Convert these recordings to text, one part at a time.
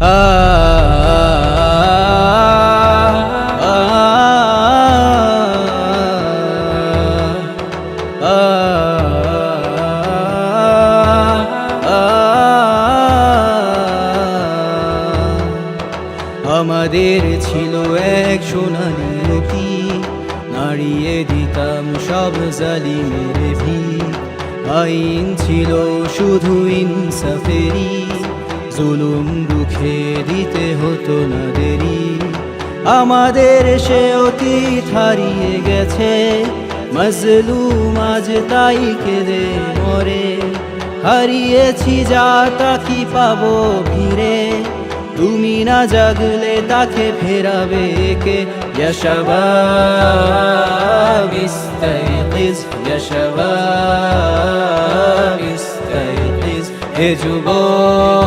আমাদের ছিল এক সোনালি অতি নাড়িয়ে দিতাম সব জালিমের ভি আইন ছিল শুধু ইনসাফেরি জুলুম রুখে দিতে হতো না দেরি আমাদের সে অতীত হারিয়ে গেছে মজলুম আজ তাই কেঁদে মরে হারিয়েছি যা তা কি পাবো ফিরে তুমি না জাগলে তাকে ফেরাবে কে يشباب استيقظ يا شباب استيقظ হে যুবক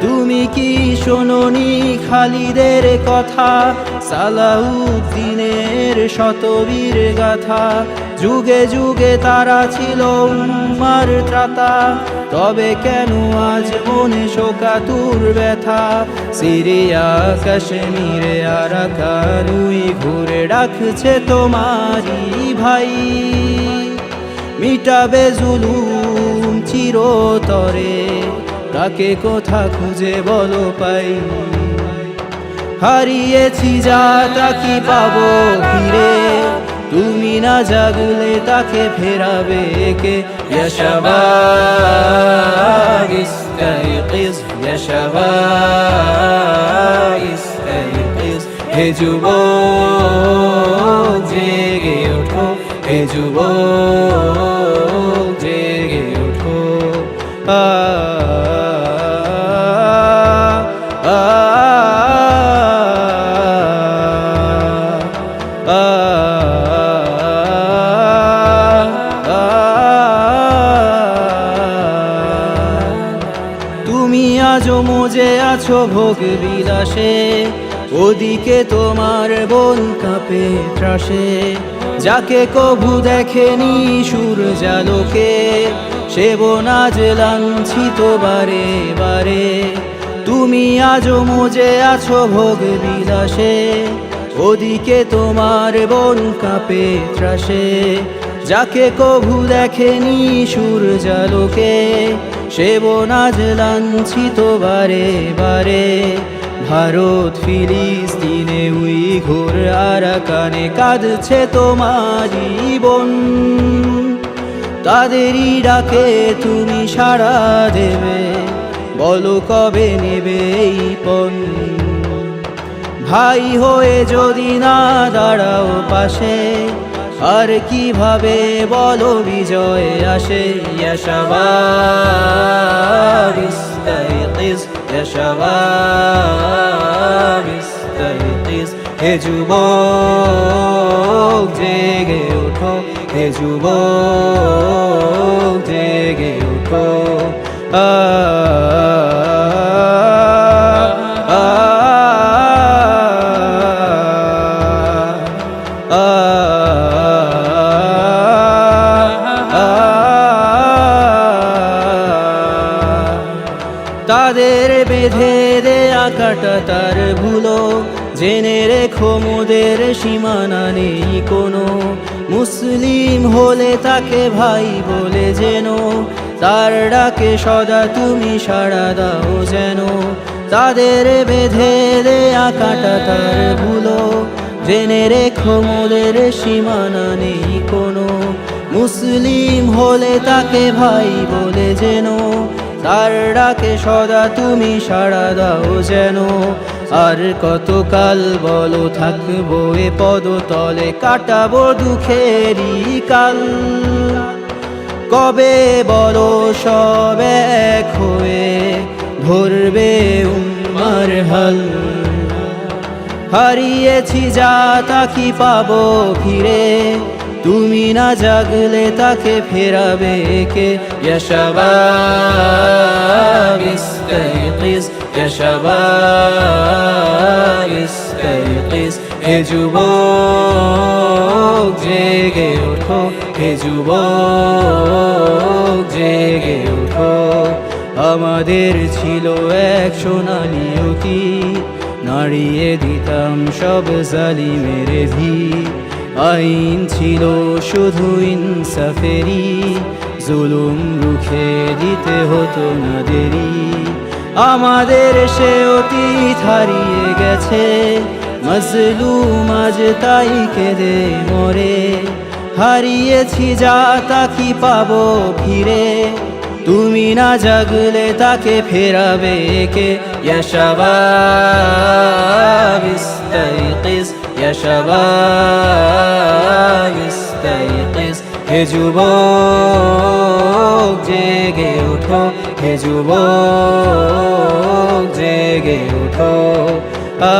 তুমি কি শোনি খালিদের কথা? সালাউদ্দিনের শতবীর গাথা। যুগে যুগে তারা ছিল উম্মার ত্রাতা। তবে কেন আজ মনে শোকাতুর ব্যথা? সিরিয়া, কাশ্মীরে আরাকানুই ঘুরে ডাকছে তোমারি ভাই। মিটাবে জুলুম চিরতরে। তাকে কোথা খুঁজে বলো পাই হারিয়েছি যা তা কি পাবো ফিরে তুমি না জাগলে তাকে ফেরাবে কে يا شباب استيقظ يا شباب استيقظ হে যুবক জেগে ওঠো হে যুবক তুমি আজও মজে আছো ভোগ বিলাসে ওদিকে তোমার বোন কাপে ত্রাসে যাকে কভু দেখেনি সুর জালোকে সে বোন আজ লাঞ্ছিত বারে বারে তুমি আজও মজে আছো ভোগ বিলাসে ওদিকে তোমার বোন কাপে ত্রাসে, যাকে কভু দেখেনি সুর জালোকে সে বোনাজ লাঞ্ছিত বারে বারে। ভারত, ফিলিস্তিনে উই ঘোর আরাকানে কাঁদছে তোমারি বোন। তাদেরই ডাকে তুমি সাড়া দেবে, বলো কবে নেবে এই পণ। ভাই হয়ে যদি না দাঁড়াও পাশে, আর কীভাবে বলো বিজয় আসে? যশবাব হে যুবক, জেগে উঠো, হে জেগে উঠো। আ দেয়া কাটা তার ভুলো। জেনে রেখো মোদের সীমানা নেই কোনো। মুসলিম হলে তাকে ভাই বলে যেন তার ডাকে সদা তুমি সাড়া দাও যেন। তাদের বেঁধে দেয়া কাটা তার ভুলো। জেনে রেখো মোদের সীমানা নেই কোনো। মুসলিম হলে তাকে ভাই বলে যেন তার ডাকে সদা তুমি সাড়া দাও যেন। আর কতকাল বলো থাকব এ পদতলে, কাটাবো দুঃখেরই কাল। কবে বলো সব এক হয়ে ধরবে উম্মার হাল? হারিয়েছি যা তা কি পাবো ফিরে? তুমি না জাগলে তাকে ফেরাবে কে يشباب استيقظ يا شباب استيقظ হে যুবক জেগে ওঠো হে যুবক জেগে ওঠো আমাদের ছিল এক সোনালি অতীত নাড়িয়ে দিতাম সব জালিমের ভি আইন ছিল শুধু ইনসাফেরি জুলুম রুখে দিতে হতো না দেরি আমাদের সে অতীত হারিয়ে গেছে, মজলুম আজ তাই কেঁদে মরে। হারিয়েছি যা তাকি পাবো ফিরে? তুমি না জাগলে তাকে ফেরাবে কে ইয়াশাবাব বিস্তারিত يا شباب استيقظ হে যুবক জেগে ওঠো হে যুবক জেগে ওঠো আ